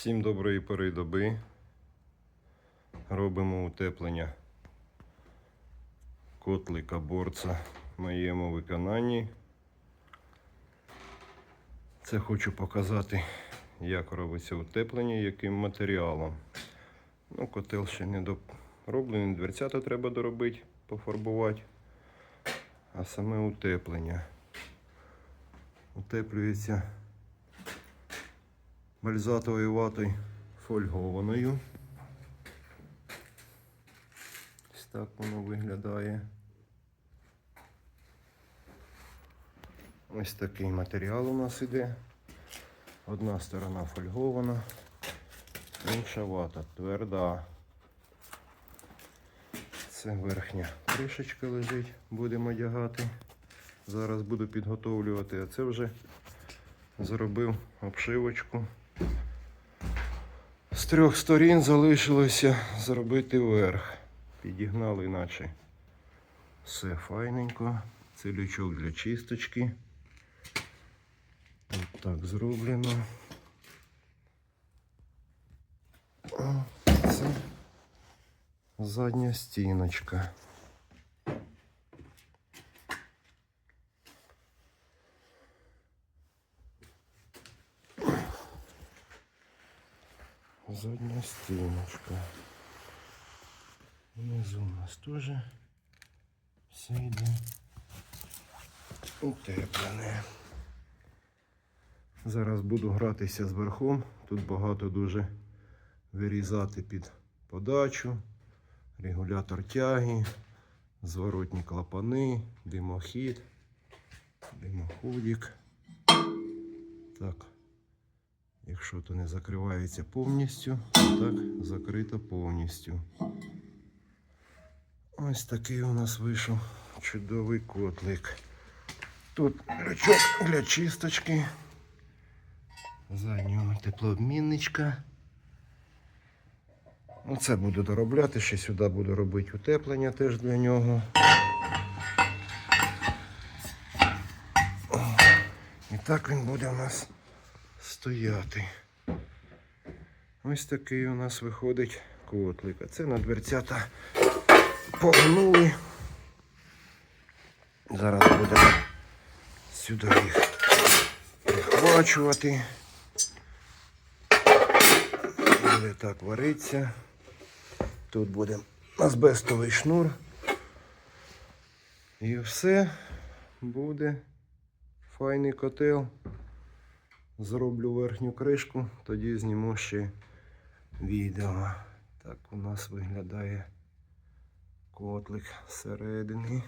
Всім доброї пори доби. Робимо утеплення котлика борца в моєму виконанні. Це хочу показати, як робиться утеплення, яким матеріалом. Ну, котел ще не дороблений, дверцята треба доробити, пофарбувати. А саме утеплення. Утеплюється бальзатовою ватою фольгованою. Ось так воно виглядає. Ось такий матеріал у нас іде. Одна сторона фольгована, інша вата тверда. Це верхня кришечка лежить, будемо одягати. Зараз буду підготовлювати, а це вже зробив обшивочку. Трьох сторін залишилося зробити верх. Підігнали, наче все файненько. Це лючок для чисточки. От так зроблено. Це задня стіночка. Задня стіночка. Внизу у нас теж все йде утеплене. Зараз буду гратися з верхом. Тут багато дуже вирізати під подачу, регулятор тяги, зворотні клапани, димохід, димоходик. Так. Якщо то не закривається повністю, то так закрито повністю. Ось такий у нас вийшов чудовий котлик. Тут лючок для чисточки. Заднього теплообмінничка. Оце буду доробляти, ще сюди буду робити утеплення теж для нього. І так він буде у нас стояти. Ось такий у нас виходить котлик. Це на дверцята погнули. Зараз будемо сюди їх прихвачувати. Буде так вариться. Тут буде азбестовий шнур. І все буде файний котел. Зроблю верхню кришку, тоді зніму ще відео. Так у нас виглядає котлик зсередини.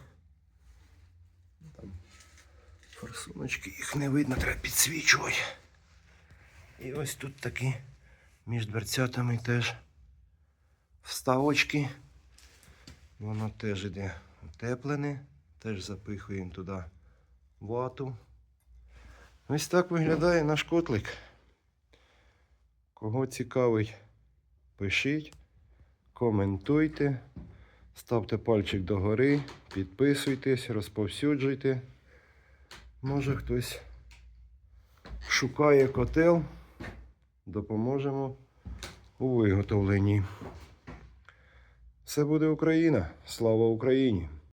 Там форсуночки, їх не видно, треба підсвічувати. І ось тут такі між дверцятами теж вставочки. Воно теж іде утеплене, теж запихуємо туди вату. Ось так виглядає наш котлик. Кого цікавить, пишіть, коментуйте, ставте пальчик догори, підписуйтесь, розповсюджуйте. Може хтось шукає котел, допоможемо у виготовленні. Все буде Україна! Слава Україні!